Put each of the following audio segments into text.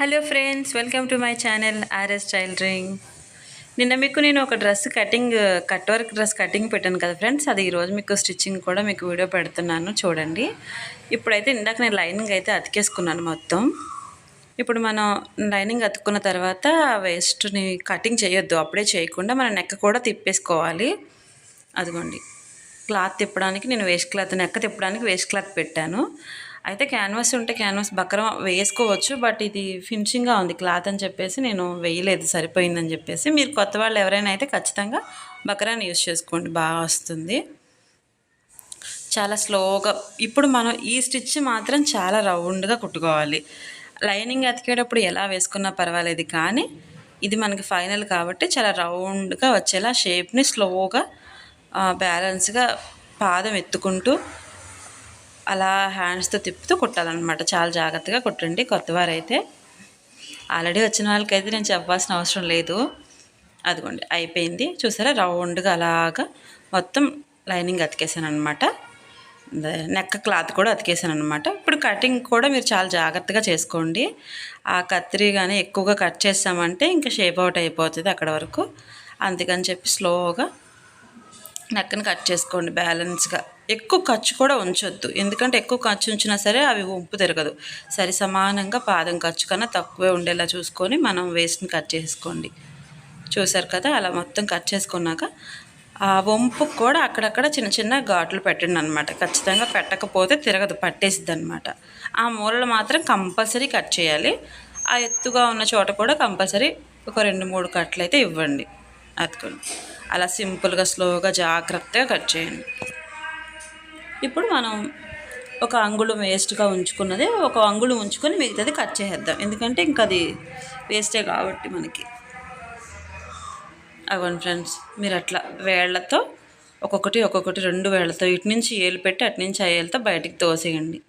Hello friends welcome to my channel RS tailoring నిన్న మీకు నేను ఒక dress cutting cut work dress cutting పెట్టాను కదా ఫ్రెండ్స్ అది ఈరోజు మీకు స్టిచ్చింగ్ కూడా మీకు వీడియో పెడుతున్నాను చూడండి. ఇప్పుడైతే ఇందాక నేను లైనింగ్ అయితే అతికేసుకున్నాను మొత్తం. ఇప్పుడు మనం లైనింగ్ అతుక్కున్న తర్వాత వేస్ట్ని కటింగ్ చేయొద్దు అప్పుడే చేయకుండా మన నెక్క కూడా తిప్పేసుకోవాలి. అదిగోండి క్లాత్ తిప్పడానికి నేను వేస్ట్ క్లాత్ నెక్క తిప్పడానికి వేస్ట్ క్లాత్ పెట్టాను. అయితే క్యాన్వాస్ ఉంటే క్యాన్వాస్ బక్రం వేసుకోవచ్చు బట్ ఇది ఫినిషింగ్గా ఉంది. క్లాత్ అని చెప్పేసి నేను వేయలేదు సరిపోయిందని చెప్పేసి. మీరు కొత్త వాళ్ళు ఎవరైనా అయితే ఖచ్చితంగా బక్రాన్ని యూస్ చేసుకోండి బాగా వస్తుంది. చాలా స్లోగా ఇప్పుడు మనం ఈ స్టిచ్ మాత్రం చాలా రౌండ్గా కుట్టుకోవాలి. లైనింగ్ అతికేటప్పుడు ఎలా వేసుకున్నా పర్వాలేదు కానీ ఇది మనకి ఫైనల్ కాబట్టి చాలా రౌండ్గా వచ్చేలా షేప్ని స్లోగా బ్యాలెన్స్గా పాదం ఎత్తుకుంటూ అలా హ్యాండ్స్తో తిప్పుతూ కుట్టాలన్నమాట. చాలా జాగ్రత్తగా కుట్టండి. కొత్తవారైతే ఆల్రెడీ వచ్చిన వాళ్ళకైతే నేను చెప్పాల్సిన అవసరం లేదు. అదిగోండి అయిపోయింది. చూసారా? రౌండ్గా అలాగా మొత్తం లైనింగ్ అతికేసాను అనమాట నెక్క క్లాత్ కూడా అతికేసాను అనమాట ఇప్పుడు కటింగ్ కూడా మీరు చాలా జాగ్రత్తగా చేసుకోండి. ఆ కత్తిరి కానీ ఎక్కువగా కట్ చేసామంటే ఇంకా షేప్ అవుట్ అయిపోతుంది అక్కడ వరకు. అందుకని చెప్పి స్లోగా నెక్కని కట్ చేసుకోండి బ్యాలెన్స్గా. ఎక్కువ ఖర్చు కూడా ఉంచొద్దు. ఎందుకంటే ఎక్కువ ఖర్చు ఉంచినా సరే అవి వంపు తిరగదు. సరి సమానంగా పాదం ఖర్చు కన్నా తక్కువే ఉండేలా చూసుకొని మనం వేస్ట్ని కట్ చేసుకోండి. చూసారు కదా అలా మొత్తం కట్ చేసుకున్నాక ఆ వంపు కూడా అక్కడక్కడ చిన్న చిన్న ఘాట్లు పెట్టండి అనమాట ఖచ్చితంగా పెట్టకపోతే తిరగదు పట్టేసిద్ది అనమాట ఆ మూలలు మాత్రం కంపల్సరీ కట్ చేయాలి. ఆ ఎత్తుగా ఉన్న చోట కూడా కంపల్సరీ ఒక రెండు మూడు కట్లు అయితే ఇవ్వండి. అతుకోండి అలా సింపుల్గా స్లోగా జాగ్రత్తగా కట్ చేయండి. ఇప్పుడు మనం ఒక అంగుళం వేస్ట్గా ఉంచుకున్నది ఒక అంగుళం ఉంచుకొని మిగతాది కట్ చేసేద్దాం. ఎందుకంటే ఇంకా అది వేస్టే కాబట్టి మనకి. అవ్వండి ఫ్రెండ్స్ మీరు అట్లా వేళ్ళతో ఒక్కొక్కటి ఒక్కొక్కటి రెండు వేళ్ళతో ఇటు నుంచి ఏలు పెట్టి అటు నుంచి ఆ ఏళ్ళతో బయటికి తోసేయండి.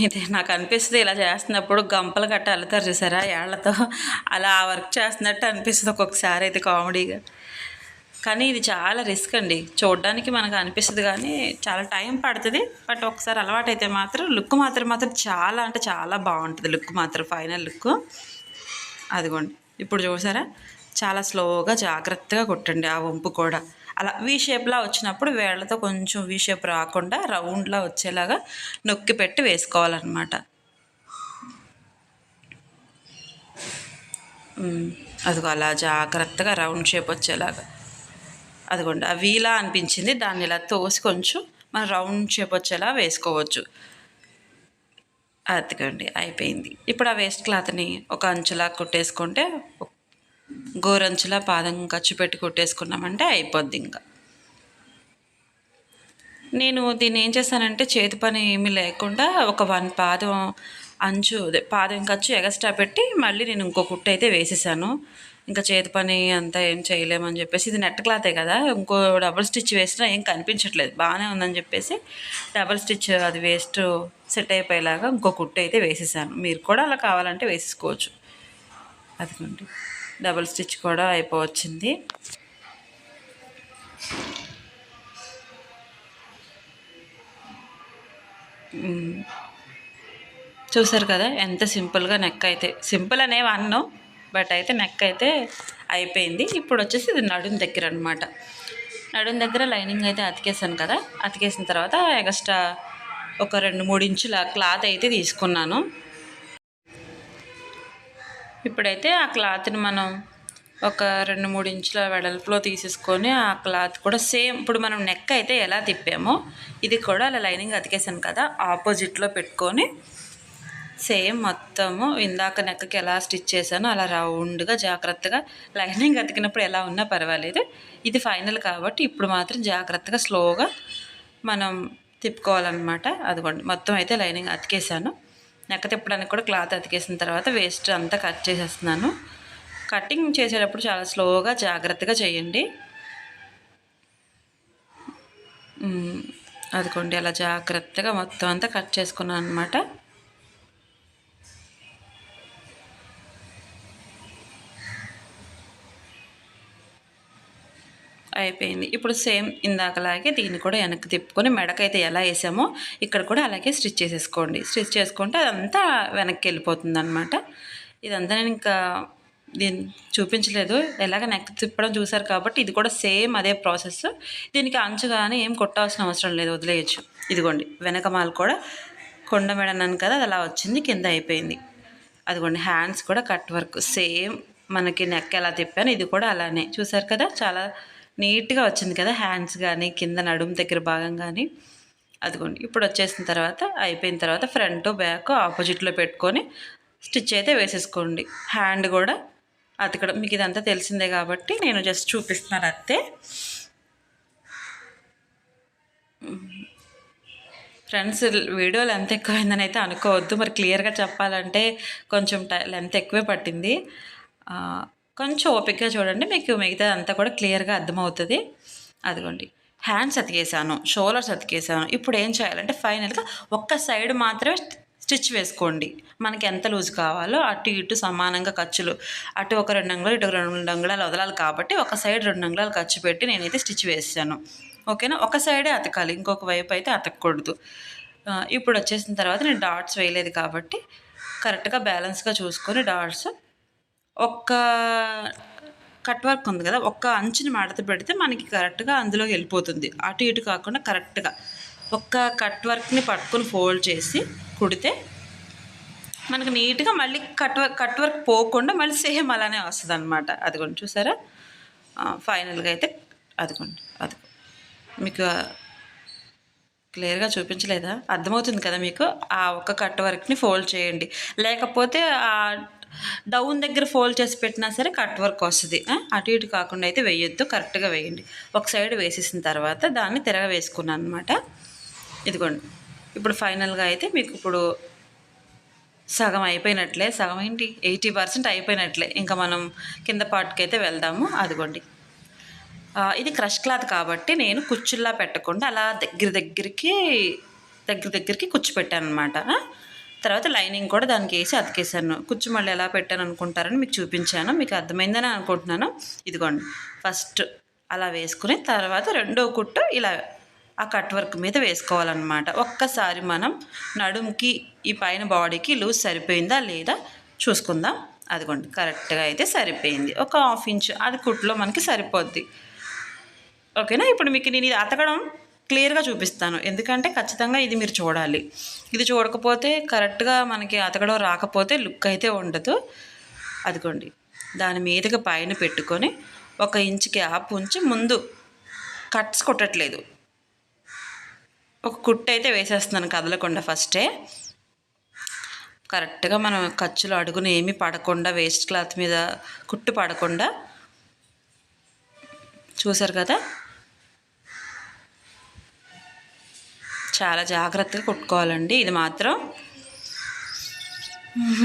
ఇది నాకు అనిపిస్తుంది ఇలా చేస్తున్నప్పుడు గంపలు గట్ట అల్లుతారు చూసారా ఏళ్ళతో అలా ఆ వర్క్ చేస్తున్నట్టు అనిపిస్తుంది ఒక్కొక్కసారి అయితే కామెడీగా. కానీ ఇది చాలా రిస్క్ అండి. చూడడానికి మనకు అనిపిస్తుంది కానీ చాలా టైం పడుతుంది. బట్ ఒకసారి అలవాటైతే మాత్రం లుక్ మాత్రం మాత్రం చాలా అంటే చాలా బాగుంటుంది లుక్ మాత్రం ఫైనల్ లుక్. అదిగోండి. ఇప్పుడు చూసారా? చాలా స్లోగా జాగ్రత్తగా కొట్టండి ఆ వంపు కూడా. అలా వీ షేప్లా వచ్చినప్పుడు వేళ్ళతో కొంచెం వీ షేప్ రాకుండా రౌండ్లా వచ్చేలాగా నొక్కి పెట్టి వేసుకోవాలన్నమాట. అదిగో అలా జాగ్రత్తగా రౌండ్ షేప్ వచ్చేలాగా. అదిగోండి ఆ వీలా అనిపించింది. దాన్ని ఇలా తోసి కొంచెం మనం రౌండ్ షేప్ వచ్చేలా వేసుకోవచ్చు. అదిగండి అయిపోయింది. ఇప్పుడు ఆ వేస్ట్ క్లాత్ని ఒక అంచులా కుట్టేసుకుంటే గోరంచులా పాదం ఖర్చు పెట్టి కుట్టేసుకున్నామంటే అయిపోద్ది ఇంకా. నేను దీన్ని ఏం చేశానంటే చేతి పని ఏమీ లేకుండా ఒక వన్ పాదం అంచు పాదం ఖర్చు ఎగస్ట్రా పెట్టి మళ్ళీ నేను ఇంకో కుట్టు అయితే వేసేసాను. ఇంకా చేతి పని అంతా ఏం చేయలేమని చెప్పేసి ఇది నెట్ క్లాతే కదా ఇంకో డబుల్ స్టిచ్ వేసినా ఏం కనిపించట్లేదు బాగానే ఉందని చెప్పేసి డబుల్ స్టిచ్ అది వేస్ట్ సెట్ అయిపోయేలాగా ఇంకో కుట్టు అయితే వేసేసాను. మీరు కూడా అలా కావాలంటే వేసేసుకోవచ్చు. అదిగోండి. డబుల్ స్టిచ్ కూడా అయిపోవచ్చింది. చూసారు కదా ఎంత సింపుల్గా నెక్ అయితే సింపుల్ అనేవి అన్నం బట్ అయితే నెక్ అయితే అయిపోయింది. ఇప్పుడు వచ్చేసి ఇది నడుం దగ్గర అనమాట నడుం దగ్గర లైనింగ్ అయితే అతికేసాను కదా అతికేసిన తర్వాత ఎక్స్ట్రా ఒక రెండు మూడు ఇంచుల క్లాత్ అయితే తీసుకున్నాను. ఇప్పుడైతే ఆ క్లాత్ని మనం ఒక రెండు మూడు ఇంచుల వెడల్పులో తీసేసుకొని ఆ క్లాత్ కూడా సేమ్ ఇప్పుడు మనం నెక్ అయితే ఎలా తిప్పామో ఇది కూడా అలా లైనింగ్ అతికేసాను కదా ఆపోజిట్లో పెట్టుకొని సేమ్ మొత్తము ఇందాక నెక్కకి ఎలా స్టిచ్ చేశానో అలా రౌండ్గా జాగ్రత్తగా లైనింగ్ అతికినప్పుడు ఎలా ఉన్నా పర్వాలేదు. ఇది ఫైనల్ కాబట్టి ఇప్పుడు మాత్రం జాగ్రత్తగా స్లోగా మనం తిప్పుకోవాలన్నమాట. అదిగోండి మొత్తం అయితే లైనింగ్ అతికేసాను. నెక్క తిప్పడానికి కూడా క్లాత్ అతికేసిన తర్వాత వేస్ట్ అంతా కట్ చేసేస్తున్నాను. కటింగ్ చేసేటప్పుడు చాలా స్లోగా జాగ్రత్తగా చేయండి. అదిగోండి అలా జాగ్రత్తగా మొత్తం అంతా కట్ చేసుకున్నాను అనమాట అయిపోయింది. ఇప్పుడు సేమ్ ఇందాకలాగే దీన్ని కూడా వెనక్కి తిప్పుకొని మెడకైతే ఎలా వేసామో ఇక్కడ కూడా అలాగే స్టిచ్ చేసేసుకోండి. స్టిచ్ చేసుకుంటే అదంతా వెనక్కి వెళ్ళిపోతుంది అనమాట ఇదంతా నేను ఇంకా దీన్ని చూపించలేదు. ఎలాగ నెక్ తిప్పడం చూసారు కాబట్టి ఇది కూడా సేమ్ అదే ప్రాసెస్. దీనికి అంచు కానీ ఏం కొట్టాల్సిన అవసరం లేదు వదిలేయచ్చు. ఇదిగోండి వెనకమాల కూడా కొండ మెడన్నాను కదా అది అలా వచ్చింది కింద అయిపోయింది. అదిగోండి హ్యాండ్స్ కూడా కట్ వర్క్. సేమ్ మనకి నెక్ ఎలా తిప్పాను ఇది కూడా అలానే. చూసారు కదా చాలా నీట్గా వచ్చింది కదా హ్యాండ్స్ కానీ కింద నడుము దగ్గర భాగం కానీ అదిగోండి ఇప్పుడు వచ్చేసిన తర్వాత అయిపోయిన తర్వాత ఫ్రంట్ బ్యాక్ ఆపోజిట్లో పెట్టుకొని స్టిచ్ అయితే వేసేసుకోండి. హ్యాండ్ కూడా అతకడం మీకు ఇదంతా తెలిసిందే కాబట్టి నేను జస్ట్ చూపిస్తున్నాను అంతే. ఫ్రెండ్స్ వీడియో లెంత్ ఎక్కువైందని అయితే అనుకోవద్దు. మరి క్లియర్గా చెప్పాలంటే కొంచెం టై లెంత్ ఎక్కువే పట్టింది. కొంచెం ఓపిక్గా చూడండి మీకు మిగతా అంతా కూడా క్లియర్గా అర్థమవుతుంది. అదిగోండి. హ్యాండ్స్ అతికేసాను షోల్డర్స్ అతికేసాను ఇప్పుడు ఏం చేయాలంటే ఫైనల్గా ఒక్క సైడ్ మాత్రమే స్టిచ్ వేసుకోండి. మనకి ఎంత లూజ్ కావాలో అటు ఇటు సమానంగా ఖర్చులు అటు ఒక రెండు అంగుళాలు ఇటు రెండు అంగుళాలు వదలాలి కాబట్టి ఒక సైడ్ రెండు అంగుళాలు ఖర్చు పెట్టి నేనైతే స్టిచ్ వేసాను ఓకేనా? ఒక సైడే అతకాలి ఇంకొక వైపు అయితే అతకూడదు ఇప్పుడు వచ్చేసిన తర్వాత నేను డాట్స్ వేయలేదు కాబట్టి కరెక్ట్గా బ్యాలెన్స్గా చూసుకొని డాట్స్ ఒక్క కట్ వర్క్ ఉంది కదా ఒక్క అంచుని మడత పెడితే మనకి కరెక్ట్గా అందులోకి వెళ్ళిపోతుంది. అటు ఇటు కాకుండా కరెక్ట్గా ఒక్క కట్ వర్క్ని పట్టుకొని ఫోల్డ్ చేసి కుడితే మనకు నీట్గా మళ్ళీ కట్ వర్క్ కట్ వర్క్ పోకుండా మళ్ళీ సేమ్ అలానే వస్తుంది అనమాట అదిగోండి చూసారా? ఫైనల్గా అయితే అదిగోండి అది మీకు క్లియర్గా చూపించలేదా? అర్థమవుతుంది కదా మీకు? ఆ ఒక్క కట్ వర్క్ని ఫోల్డ్ చేయండి. లేకపోతే ఆ డౌన్ దగ్గర ఫోల్డ్ చేసి పెట్టినా సరే కట్ వర్క్ వస్తుంది. అటు ఇటు కాకుండా అయితే వేయొద్దు కరెక్ట్గా వేయండి. ఒక సైడ్ వేసేసిన తర్వాత దాన్ని తిరగ వేసుకున్నాను అనమాట ఇదిగోండి. ఇప్పుడు ఫైనల్గా అయితే మీకు ఇప్పుడు సగం అయిపోయినట్లే సగం ఏంటి? ఎయిటీ పర్సెంట్ అయిపోయినట్లే. ఇంకా మనం కింద పార్ట్కి అయితే వెళ్దాము. అదిగోండి. ఇది క్రష్ క్లాత్ కాబట్టి నేను కుచ్చుల్లా పెట్టకుండా అలా దగ్గర దగ్గరికి దగ్గర దగ్గరికి కుచ్చు పెట్టాను అనమాట తర్వాత లైనింగ్ కూడా దానికి వేసి అతికేసాను కుచ్చు మళ్ళీ ఎలా పెట్టాను అనుకుంటారని మీకు చూపించాను. మీకు అర్థమైందని అనుకుంటున్నాను. ఇదిగోండి. ఫస్ట్ అలా వేసుకుని తర్వాత రెండో కుట్టు ఇలా ఆ కట్ వర్క్ మీద వేసుకోవాలన్నమాట. ఒక్కసారి మనం నడుముకి ఈ పైన బాడీకి లూజ్ సరిపోయిందా లేదా చూసుకుందాం. అదిగోండి. కరెక్ట్గా అయితే సరిపోయింది. ఒక హాఫ్ ఇంచ్. అది కుట్లో మనకి సరిపోద్ది. ఓకేనా? ఇప్పుడు మీకు నేను ఇది అతకడం క్లియర్గా చూపిస్తాను. ఎందుకంటే ఖచ్చితంగా ఇది మీరు చూడాలి. ఇది చూడకపోతే కరెక్ట్గా మనకి అతకడం రాకపోతే లుక్ అయితే ఉండదు. అదిగోండి. దాని మీదకి పైన పెట్టుకొని ఒక ఇంచ్ గ్యాప్ ఉంచి ముందు కట్స్ కొట్టట్లేదు. ఒక కుట్టు అయితే వేసేస్తున్నాను కదలకుండా ఫస్టే. కరెక్ట్గా మనం ఖర్చులు అడుగున ఏమీ పడకుండా వేస్ట్ క్లాత్ మీద కుట్టు పడకుండా చూసారు కదా? చాలా జాగ్రత్తగా కుట్టుకోవాలండి. ఇది మాత్రం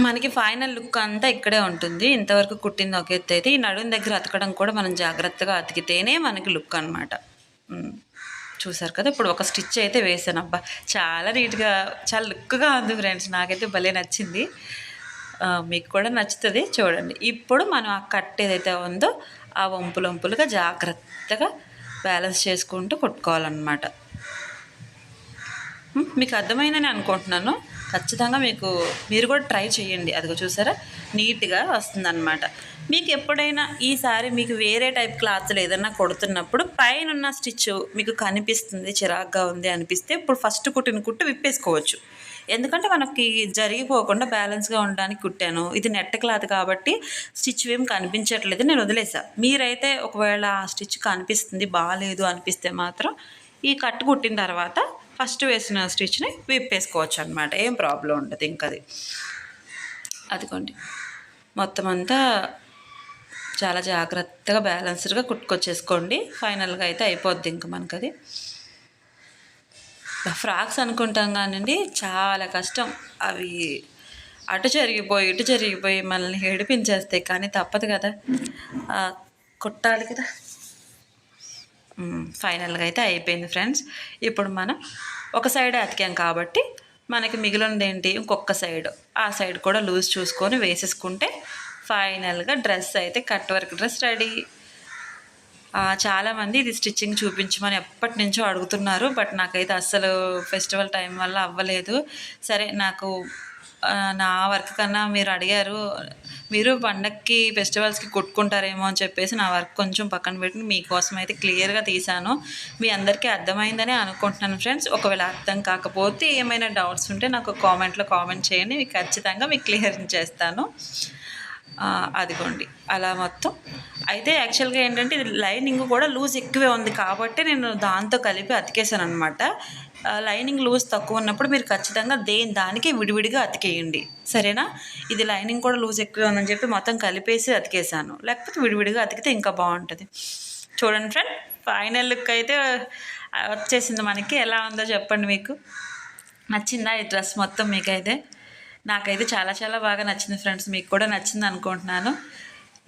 మనకి ఫైనల్ లుక్ అంతా ఇక్కడే ఉంటుంది. ఇంతవరకు కుట్టింది ఒక ఎత్తు అయితే ఈ నడుం దగ్గర అతకడం కూడా మనం జాగ్రత్తగా అతికితేనే మనకి లుక్ అనమాట చూసారు కదా ఇప్పుడు ఒక స్టిచ్ అయితే వేసాను అబ్బా చాలా నీట్గా చాలా లుక్గా ఉంది ఫ్రెండ్స్. నాకైతే భలే నచ్చింది. మీకు కూడా నచ్చుతుంది. చూడండి. ఇప్పుడు మనం ఆ కట్ ఏదైతే ఉందో ఆ వంపులు వంపులుగా జాగ్రత్తగా బ్యాలెన్స్ చేసుకుంటూ కుట్టుకోవాలన్నమాట. మీకు అర్థమైందని అనుకుంటున్నాను. ఖచ్చితంగా మీకు మీరు కూడా ట్రై చేయండి. అదిగో చూసారా? నీట్గా వస్తుందన్నమాట. మీకు ఎప్పుడైనా ఈసారి మీకు వేరే టైప్ క్లాత్లు ఏదైనా కొడుతున్నప్పుడు పైన ఉన్న స్టిచ్ మీకు కనిపిస్తుంది చిరాగ్గా ఉంది అనిపిస్తే ఇప్పుడు ఫస్ట్ కుట్టిన కుట్టు విప్పేసుకోవచ్చు. ఎందుకంటే మనకి జరిగిపోకుండా బ్యాలెన్స్గా ఉండడానికి కుట్టాను. ఇది నెట్ క్లాత్ కాబట్టి స్టిచ్ ఏం కనిపించట్లేదు నేను వదిలేసా. మీరైతే ఒకవేళ ఆ స్టిచ్ కనిపిస్తుంది బాగాలేదు అనిపిస్తే మాత్రం ఈ కట్టు కుట్టిన తర్వాత ఫస్ట్ వేసిన స్టిచ్ని విప్పేసుకోవచ్చు అనమాట ఏం ప్రాబ్లం ఉండదు ఇంకది. అదిగోండి. మొత్తం అంతా చాలా జాగ్రత్తగా బ్యాలెన్స్డ్గా కుట్టుకొచ్చేసుకోండి. ఫైనల్గా అయితే అయిపోద్ది ఇంక మనకు అది ఫ్రాక్స్ అనుకుంటాం కానివ్వండి చాలా కష్టం. అవి అటు జరిగిపోయి ఇటు జరిగిపోయి మనల్ని ఏడిపించేస్తాయి కానీ తప్పదు కదా. కుట్టాలి కదా. ఫైనల్గా అయితే అయిపోయింది ఫ్రెండ్స్. ఇప్పుడు మనం ఒక సైడ్ అతికాం కాబట్టి మనకి మిగిలినది ఏంటి? ఇంకొక సైడ్. ఆ సైడ్ కూడా లూజ్ చూసుకొని వేసేసుకుంటే ఫైనల్గా డ్రెస్ అయితే కట్ వర్క్ డ్రెస్ రెడీ. చాలామంది ఇది స్టిచ్చింగ్ చూపించమని ఎప్పటి నుంచో అడుగుతున్నారు బట్ నాకైతే అస్సలు ఫెస్టివల్ టైం వల్ల అవ్వలేదు. సరే నాకు నా వర్క్ కన్నా మీరు అడిగారు మీరు పండక్కి ఫెస్టివల్స్కి కొట్టుకుంటారేమో అని చెప్పేసి నా వర్క్ కొంచెం పక్కన పెట్టి మీకోసం అయితే క్లియర్గా తీశాను. మీ అందరికీ అర్థమైందని అనుకుంటున్నాను ఫ్రెండ్స్. ఒకవేళ అర్థం కాకపోతే ఏమైనా డౌట్స్ ఉంటే నాకు కామెంట్లో కామెంట్ చేయండి. మీకు ఖచ్చితంగా మీకు క్లియర్ చేస్తాను. అదిగోండి. అలా మొత్తం. అయితే యాక్చువల్గా ఏంటంటే ఇది లైనింగ్ కూడా లూజ్ ఎక్కువే ఉంది కాబట్టి నేను దాంతో కలిపి అతికేసాను అనమాట లైనింగ్ లూజ్ తక్కువ ఉన్నప్పుడు మీరు ఖచ్చితంగా దేని దానికి విడివిడిగా అతికేయండి. సరేనా? ఇది లైనింగ్ కూడా లూజ్ ఎక్కువ ఉందని చెప్పి మొత్తం కలిపేసి అతికేసాను లేకపోతే విడివిడిగా అతికితే ఇంకా బాగుంటుంది. చూడండి ఫ్రెండ్ ఫైనల్ లుక్ అయితే వచ్చేసింది మనకి. ఎలా ఉందో చెప్పండి మీకు. నచ్చిందా ఈ డ్రెస్ మొత్తం మీకైతే? నాకైతే చాలా చాలా బాగా నచ్చింది ఫ్రెండ్స్. మీకు కూడా నచ్చింది అనుకుంటున్నాను.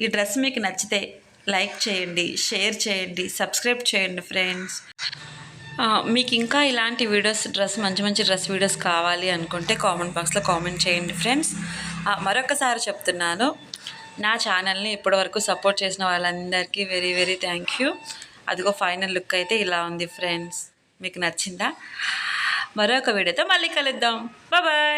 ఈ డ్రెస్ మీకు నచ్చితే లైక్ చేయండి షేర్ చేయండి సబ్స్క్రైబ్ చేయండి ఫ్రెండ్స్. మీకు ఇంకా ఇలాంటి వీడియోస్ డ్రెస్ మంచి మంచి డ్రెస్ వీడియోస్ కావాలి అనుకుంటే కామెంట్ బాక్స్లో కామెంట్ చేయండి ఫ్రెండ్స్. మరొకసారి చెప్తున్నాను నా ఛానల్ని ఇప్పటివరకు సపోర్ట్ చేసిన వాళ్ళందరికీ వెరీ వెరీ థ్యాంక్ యూ. అదిగో ఫైనల్ లుక్ అయితే ఇలా ఉంది ఫ్రెండ్స్. మీకు నచ్చిందా? మరొక వీడియోతో మళ్ళీ కలుద్దాం. బాయ్.